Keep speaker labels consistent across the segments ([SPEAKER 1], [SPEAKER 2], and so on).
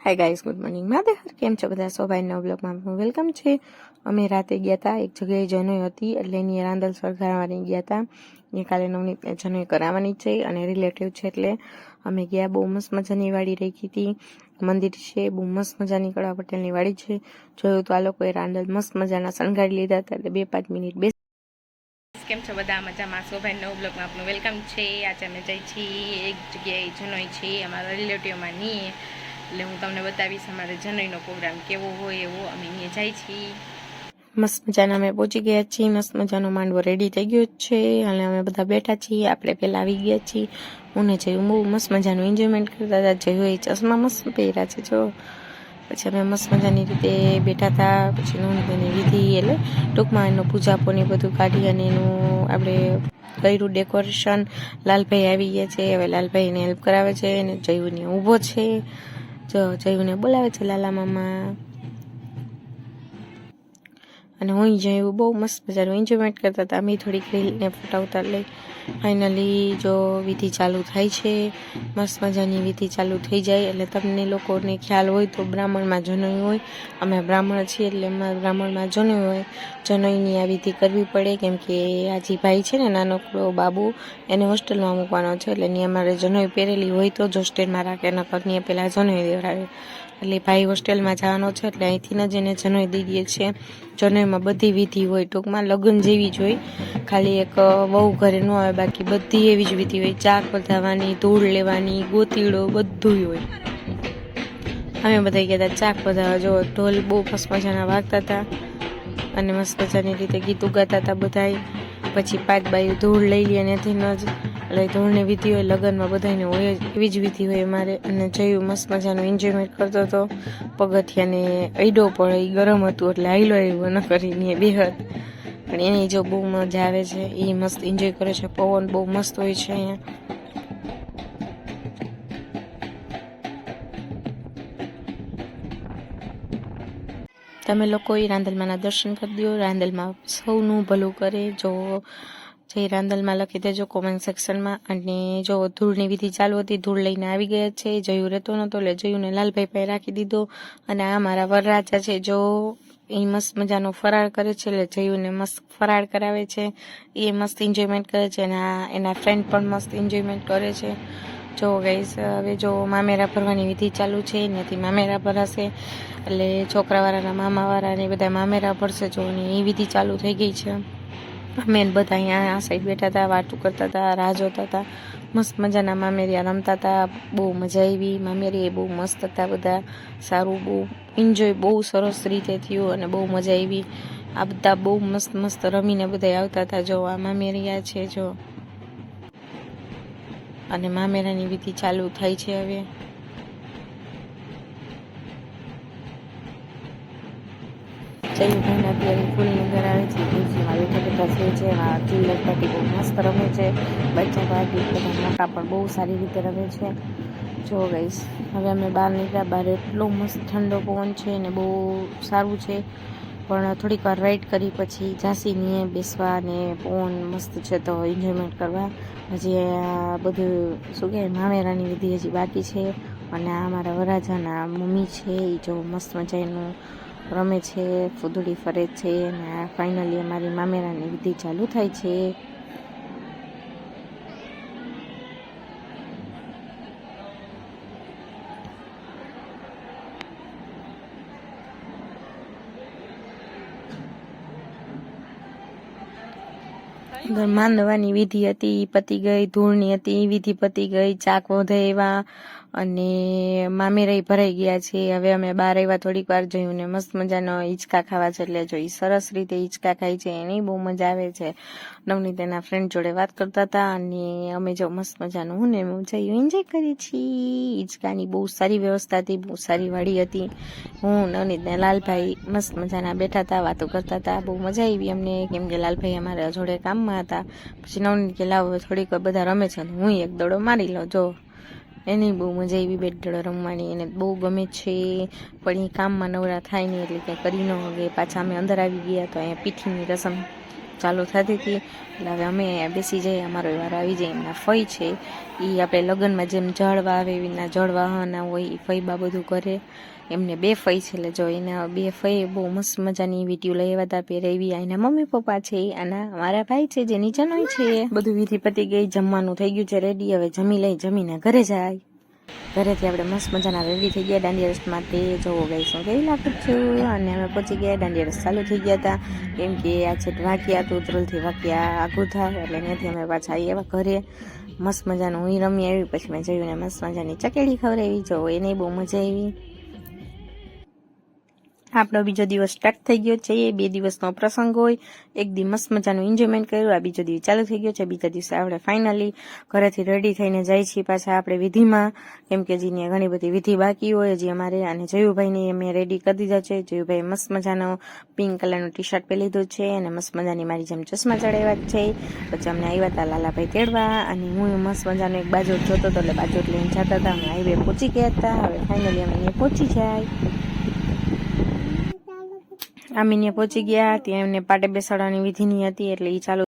[SPEAKER 1] હાય guys good morning માધેર કેમ છો? બધા સોભાઈના બ્લોગમાં વેલકમ છે. અમે રાતે ગયા હતા એક જગ્યાએ જનોઈ હતી, એટલે એની રાંદલ સળગાવવાની ગયા હતા એ કાલે નવની જનોઈ કરાવવાની છે અને રિલેટિવ છે એટલે અમે ગયા, બહુ મસ્ત મજાની વાડી રાખી હતી. મંદિર છે, બહુ મસ્ત મજાની કળા પટેલની વાડી છે. જોયું તો આ લોકોએ રાંદલ મસ્ત મજાના શણગારી લીધા હતા એટલે બે પાંચ મિનિટ બેસ કેમ છો બધા? મજામાં? શોભાઈ નવ બ્લોગમાં આપનું વેલકમ છે. આજે અમે જઈ છીએ, એક જગ્યાએ જનોઈ છે અમારા રિલેટિવમાં નહીં એટલે હું તમને બતાવીશ અમારે જનઈનો પ્રોગ્રામ કેવો હોય એવો. અમે અહીંયા જાય છીએ. મસ્ત મજાના અમે પહોંચી ગયા છીએ. મસ્ત મજાનો માંડવો રેડી થઈ ગયો છે. અને અમે બધા બેઠા છીએ. આપણે પહેલાં આવી ગયા છીએ. હું જયું બહુ મસ્ત મજાનું એન્જોયમેન્ટ કરતા હતા. જયું એ ચશ્મા મસ્ત પહેર્યા છે. જો. પછી અમે મસ્ત મજાની રીતે બેઠા હતા. પછી નોંધની વિધિ એટલે ટૂંકમાં એનું પૂજાપો ને બધું કાઢી અને એનું આપણે કર્યું ડેકોરેશન લાલભાઈ આવી ગયા છે. હવે લાલભાઈને હેલ્પ કરાવે છે. અને જયુને ઊભો છે. જો જયુને બોલાવે છે લાલા મામા અને હું જયું બહુ મસ્ત મજાનું એન્જોયમેન્ટ કરતા હતા. અમે થોડીક રીલને ફોટા ઉતાર લઈ ફાઇનલી જો વિધિ ચાલુ થાય છે, મસ્ત મજાની વિધિ ચાલુ થઈ જાય એટલે તમને લોકોને ખ્યાલ હોય તો બ્રાહ્મણમાં જનોઈ હોય. અમે બ્રાહ્મણ છીએ એટલે અમારે બ્રાહ્મણમાં જનોઈ હોય. જનોઈની આ વિધિ કરવી પડે કેમ કે આજી ભાઈ છે ને, નાનકડો બાબુ, એને હોસ્ટેલમાં મૂકવાનો છે એટલે એની અમારે જનોઈ પહેરેલી હોય તો જ હોસ્ટેલમાં રાખે, નકર ને પહેલાં જનોઈ દેવડાવે. એટલે ભાઈ હોસ્ટેલમાં જવાનો છે એટલે અહીંથી જ એને જનોઈ દઈ દઈએ છીએ. જનોઈમાં બધી વિધિ હોય, ટૂંકમાં લગ્ન જેવી જ હોય. ખાલી એક વહુ ઘરે ન આવે, બાકી બધી એવી જ વિધિ હોય. ચાક પધાવવાની, ધૂળ લેવાની, ગોતીડો બધું હોય. અમે બધા ગયા હતા ચાક પધાવવા. જો, ઢોલ બહુ મસ્ત મજાના વાગતા હતા અને મસ્ત મજાની રીતે ગીતું ગાતા હતા બધાય. પછી પાંચ બાયું ધૂળ લઈ લઈ અને તેનો જ એટલે ધૂળની વિધિ હોય, લગ્નમાં બધાને હોય એવી જ વિધિ હોય અમારે અને જયું મસ્ત મજાનું એન્જોયમેન્ટ કરતો હતો. પગથિયાને અડો પડે એ ગરમ હતું એટલે આઈલો આવ્યો, ન કરીને બેહદ પણ એની જો બહુ મજા આવે છે, એ મસ્ત એન્જોય કરે છે. પવન બહુ મસ્ત હોય છે અહીંયા. તમે લોકો એ રાંદલમાના દર્શન કરી દો. રાંદલમાં સૌનું ભલું કરે. જો જે રાંદલમાં લખી દેજો કોમેન્ટ સેક્શનમાં અને જો ધૂળની વિધિ ચાલુ હતી, ધૂળ લઈને આવી ગયા છે. જયું રહેતો નહોતો, એટલે જયુંને લાલભાઈ પાસે રાખી દીધો. અને આ મારા વરરાજા છે, જો એ મસ્ત મજાનો ફરાળ કરે છે, એટલે જયુંને મસ્ત ફરાળ કરાવે છે. એ મસ્ત એન્જોયમેન્ટ કરે છે અને આ એના ફ્રેન્ડ પણ મસ્ત એન્જોયમેન્ટ કરે છે. જો ગઈશ હવે જો મામેરા ભરવાની વિધિ ચાલુ છે, એનાથી મામેરા ભરાશે. એટલે છોકરાવાળાના મામાવાળા ને બધા મામેરા ભરશે, જો અને એ વિધિ ચાલુ થઈ ગઈ છે. અમે ને બધા અહીંયા આ સાઈડ બેઠા હતા, વાતું કરતા હતા, રાહ જોતા હતા, મસ્ત મજાના મામેરિયા રમતા હતા, બહુ મજા આવી. મામેરી બહુ મસ્ત હતા બધા, સારું બહુ એન્જોય બહુ સરસ રીતે થયું અને બહુ મજા આવી. આ બધા બહુ મસ્ત મસ્ત રમીને બધા આવતા હતા. જો આ મામેરિયા છે, જો. અને મામેરાની વિધિ ચાલુ થાય છે હવે. જયુભાઈને અત્યારે છે બેઠા છે એમાં પાટી બહુ મસ્ત રમે છે. બચ્ચા બાકી બધા મોટા પણ બહુ સારી રીતે રમે છે. જો ગઈશ હવે અમે બહાર નીકળ્યા, બહાર એટલો મસ્ત ઠંડો પવન છે ને બહુ સારું છે. પણ થોડીક વાર રાઈડ કરી પછી ઝાંસીની બેસવા ને પવન મસ્ત છે તો એન્જોયમેન્ટ કરવા. હજી બધું શું કહેવાય મામેરાની વિધિ હજી બાકી છે. અને આ મારા વરાજાના મમ્મી છે એ જો મસ્ત મજાનું રમે છે, ફૂદડી ફરે છે અને ફાઇનલી અમારી મામેરાની વિધિ ચાલુ થાય છે. માંડવાની વિધિ હતી, પતી ગઈ, ધૂળની હતી વિધિ પતી ગઈ, ચાક વધે અને મામેરાઈ ભરાઈ ગયા છે હવે અમે બહાર આવ્યા થોડીક વાર જોયું ને મસ્ત મજાનો હિંચકા ખાવા છે એટલે જો ઈ સરસ રીતે હિંચકા ખાય છે. એની બહુ મજા આવે છે. નવની તેના ફ્રેન્ડ જોડે વાત કરતા હતા અને અમે જો મસ્ત મજાનું હું ને મજા જયું એન્જોય કરી છીએ. હિંચકાની બહુ સારી વ્યવસ્થા હતી, બહુ સારી વાડી હતી. હું નવનીત ને લાલભાઈ મસ્ત મજાના બેઠા હતા, વાતો કરતા હતા. બહુ મજા આવી અમને. કેમ કે લાલભાઈ અમારા જોડે કામમાં હતા. પછી નવનીત કે લાવો, થોડીક બધા રમે છે હું એક દોડો મારી લો જો એની બહુ મજા આવી બેટ દડો રમવાની એને બહુ ગમે છે. પણ એ કામમાં નવરા થાય નહીં એટલે કંઈ કરી ન હવે પાછા અમે અંદર આવી ગયા તો અહીંયા પીઠીની રસમ ચાલુ થતી હતી. એટલે હવે અમે બેસી જઈએ, અમારો વાર આવી જાય, એમના ફઈ છે. એ આપણે લગ્નમાં જેમ જળવા આવે એવી રીતના વાહવાના હોય એ ફઈબા બધું કરે. એમને બે ફઈ છે, એટલે જો એના બે ફઈ બહુ મસ્ત મજાની વીડિયો લઈ આવ્યા હતા પહેરેવી એના મમ્મી પપ્પા છે અને મારા ભાઈ છે જે નીચેનો છે. બધું વિધિ પતી ગઈ, જમવાનું થઈ ગયું છે રેડી હવે જમી લઈ, જમીને ઘરે જાય. ઘરેથી આપણે મસ્ત મજાના રેડી થઈ ગયા. દાંડિયા રસ માટે જોવો ગઈ શું કેવી લાગતું છું. અને અમે પહોંચી ગયા. દાંડિયા રસ ચાલુ થઈ ગયા હતા. કેમ કે આ છે વાક્યા તો ઉતરલથી વાક્યા આઘું થાય. એટલે ત્યાંથી અમે પાછા એવા ઘરે. મસ્ત મજાનું હું રમી આવી. પછી મેં જોયું ને મસ્ત મજાની ચકેડી ખવડાવી. જોવો એને બહુ મજા આવી. આપણો બીજો દિવસ સ્ટાર્ટ થઈ ગયો છે બે દિવસનો પ્રસંગ હોય. એક દિવસ મજાનું એન્જોયમેન્ટ કર્યું, આ બીજો દિવસ ચાલુ થઈ ગયો છે, બીજા દિવસે આપણે ફાઇનલી ઘરેથી રેડી થઈને જાય છીએ પાછા આપણે વિધિમાં. કેમ કે હજી ઘણી બધી વિધિ બાકી હોય, હજી અમારે અને જયુભાઈને અમે રેડી કરી દીધા છે. જયુભાઈ મસ્ત મજાનો પિંક કલરનો ટી શર્ટ પહેરી લીધો છે અને મસ્ત મજાની મારી જેમ ચશ્મા ચડાવ્યા છે. પછી અમને આવ્યા હતા લાલાભાઈ તેડવા અને હું મસ્ત મજાનો એક બાજુ જોતો હતો એટલે બાજુ લઈને જતા હતા. અમે હાઈવે પહોંચી ગયા હતા. હવે ફાઇનલી અમે પહોંચી જાય. આમીને પહોંચી ગયા ત્યાં એમને પાટે બેસાડવાની વિધિની હતી એટલે એ ચાલુ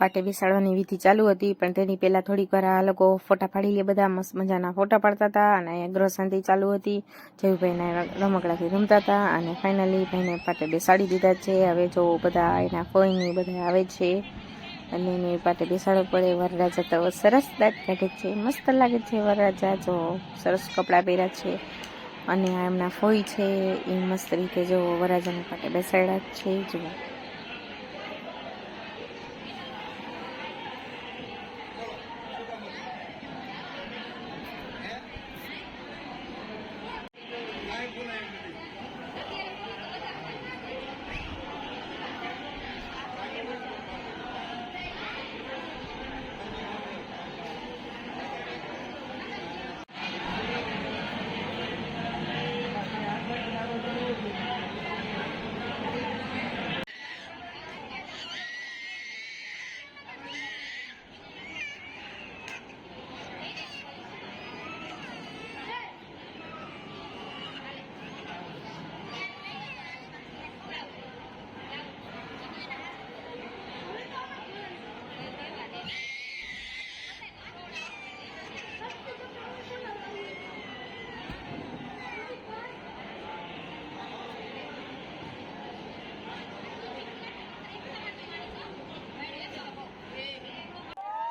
[SPEAKER 1] પાટે બેસાડવાની વિધિ ચાલુ હતી, પણ તેની પહેલાં થોડીક વાર આ લોકો ફોટા પાડી લે, બધા મસ્ત મજાના ફોટા પાડતા હતા અને અહીંયા ગ્રહ શાંતિ ચાલુ હતી. જયુભાઈના રમકડાથી રમતા હતા અને ફાઇનલી ભાઈને પાટે બેસાડી દીધા છે. હવે જો બધા એના ફોઈની બધા આવે છે અને એને પાટે બેસાડવો પડે. વરરાજા તો સરસ દાંત કાઢે છે, મસ્ત લાગે છે વરરાજા. જો સરસ કપડાં પહેર્યા છે. અને આ એમના ફોઈ છે એ મસ્ત રીતે જો વરાજાની પાટે બેસાડ્યા છે જુઓ.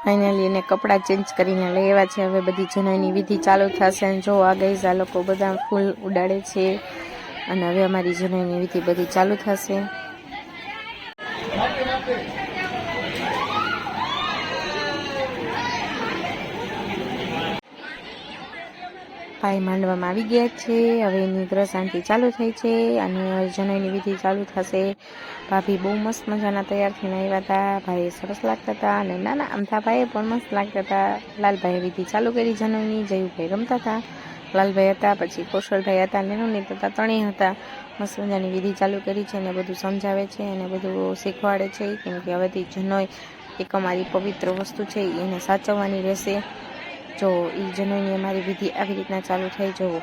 [SPEAKER 1] ફાઇનલી એને કપડાં ચેન્જ કરીને લઈ આવ્યા છે. હવે બધી જનાઈની વિધિ ચાલુ થશે અને જો આ ગઈઝ આ લોકો બધા ફૂલ ઉડાડે છે. અને હવે અમારી જનાઈની વિધિ બધી ચાલુ થશે. ભાઈ માંડવામાં આવી ગયા છે. હવે એની ગ્રહ ચાલુ થઈ છે અને જનોઈની વિધિ ચાલુ થશે. ભાભી બહુ મસ્ત મજાના તૈયાર થઈને આવ્યા હતા. ભાઈ સરસ લાગતા હતા અને નાના અમથાભાઈએ પણ મસ્ત લાગતા હતા. લાલભાઈએ વિધિ ચાલુ કરી જનોઈની જયુભાઈ રમતા હતા. લાલભાઈ હતા, પછી કૌશલભાઈ હતા, નેનુની હતા ત્રણેય હતા. મસ્ત મજાની વિધિ ચાલુ કરી છે અને બધું સમજાવે છે અને બધું શીખવાડે છે. કેમ કે હવેથી જનોઈ એક અમારી પવિત્ર વસ્તુ છે, એને સાચવવાની રહેશે. જો એ જનોઈની અમારી વિધિ આવી રીતના ચાલુ થઈ જવો.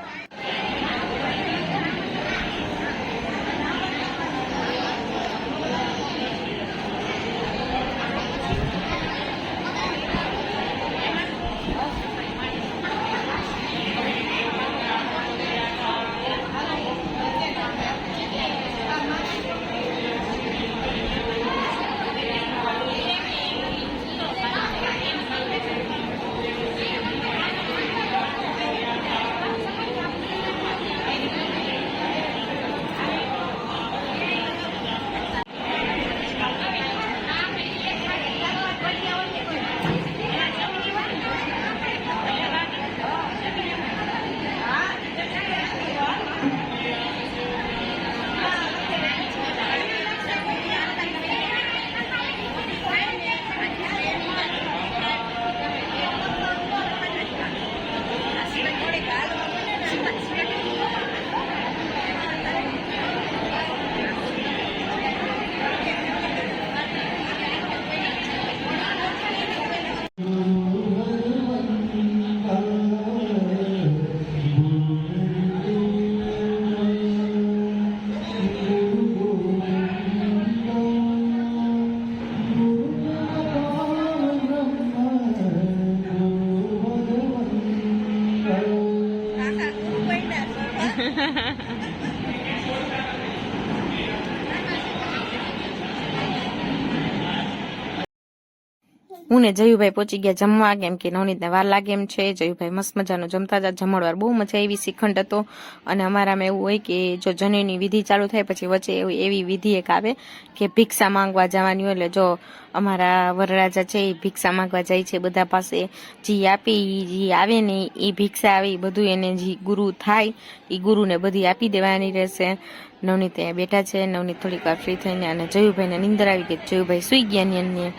[SPEAKER 1] હું ને જયુભાઈ પહોંચી ગયા જમવા, કેમ કે નવનીતને વાર લાગે એમ છે. જયુભાઈ મસ્ત મજાનું જમતા હતા જમણવાર બહુ મજા આવી, શ્રીખંડ હતો. અને અમારામાં એવું હોય કે જો જનેની વિધિ ચાલુ થાય પછી વચ્ચે એવી એવી વિધિ એક આવે કે ભિક્ષા માંગવા જવાની હોય. એટલે જો અમારા વરરાજા છે એ ભિક્ષા માંગવા જાય છે બધા પાસે. જી આપી જી આવે ને એ ભિક્ષા આવે એ બધું એને જે ગુરુ થાય એ ગુરુને બધી આપી દેવાની રહેશે. નવનીત ત્યાં બેઠા છે. નવનીત થોડીક વાર ફ્રી થઈને અને જયુભાઈને નિંદર આવી ગઈ. જયુભાઈ સુઈ ગયા ને એને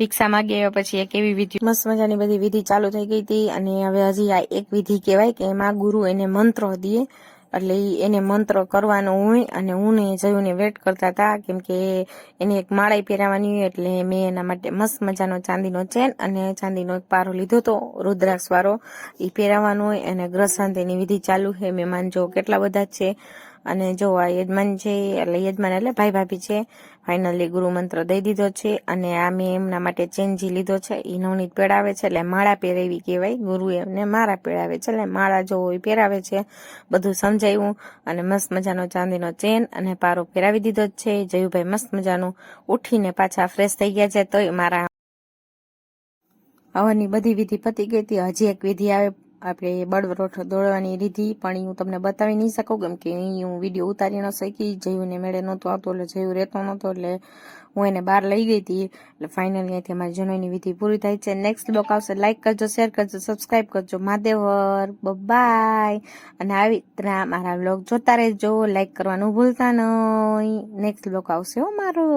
[SPEAKER 1] ભિક્ષા માંગી આવ્યા પછી એક એવી વિધિ મસ્ત મજાની બધી વિધિ ચાલુ થઈ ગઈ હતી અને હવે હજી આ એક વિધિ કહેવાય કે એમાં ગુરુ એને મંત્રો દે. એટલે એને મંત્ર કરવાનો હોય અને હું ને જયુને વેટ કરતા હતા કેમ કે એને એક માળાઈ પહેરાવાની હોય એટલે મેં એના માટે મસ્ત મજાનો ચાંદીનો ચેન અને ચાંદીનો એક પારો લીધો હતો, રુદ્રાક્ષ વાળો. એ પહેરાવાનો હોય અને ગ્રહશાંતિની વિધિ ચાલુ છે. મહેમાન જો કેટલા બધા છે અને જો આ યજમાન છે, એટલે યજમાન એટલે ભાઈ ભાભી છે. ફાઇનલી ગુરુ મંત્ર દઈ દીધો છે અને આ મેં એમના માટે ચેન્જી લીધો છે. એ નવનીત પહેરાવે છે, એટલે માળા પહેરાવી કહેવાય. ગુરુ એમને માળા પહેરાવે છે, એટલે માળા જો એ પહેરાવે છે. બધું સમજાવ્યું અને મસ્ત મજાનો ચાંદીનો ચેન અને પારો પહેરાવી દીધો છે. જયુભાઈ મસ્ત મજાનું ઉઠીને પાછા ફ્રેશ થઈ ગયા છે, તોય મારા હવાની બધી વિધિ પતી ગઈ હતી. હજી એક વિધિ આવે આપણે બળવરોઠ દોડવાની રીધિ, પણ હું તમને બતાવી નહીં શકું, કેમ કે અહીં હું વીડિયો ઉતારી ન શકી. જયુને મેળે નહોતો આવતો, એટલે જયું રહેતો નહોતો, એટલે હું એને બહાર લઈ ગઈ હતી. એટલે ફાઇનલી અહીંથી અમારી જનોઈની વિધિ પૂરી થાય છે. નેક્સ્ટ બ્લોક આવશે. લાઇક કરજો શેર કરજો સબસ્ક્રાઈબ કરજો. મહાદેવર બાય અને આવી રીતના મારા બ્લોગ જોતા રહેજો. લાઇક કરવાનું ભૂલતા નહીં નેક્સ્ટ બ્લોક આવશે હો મારો.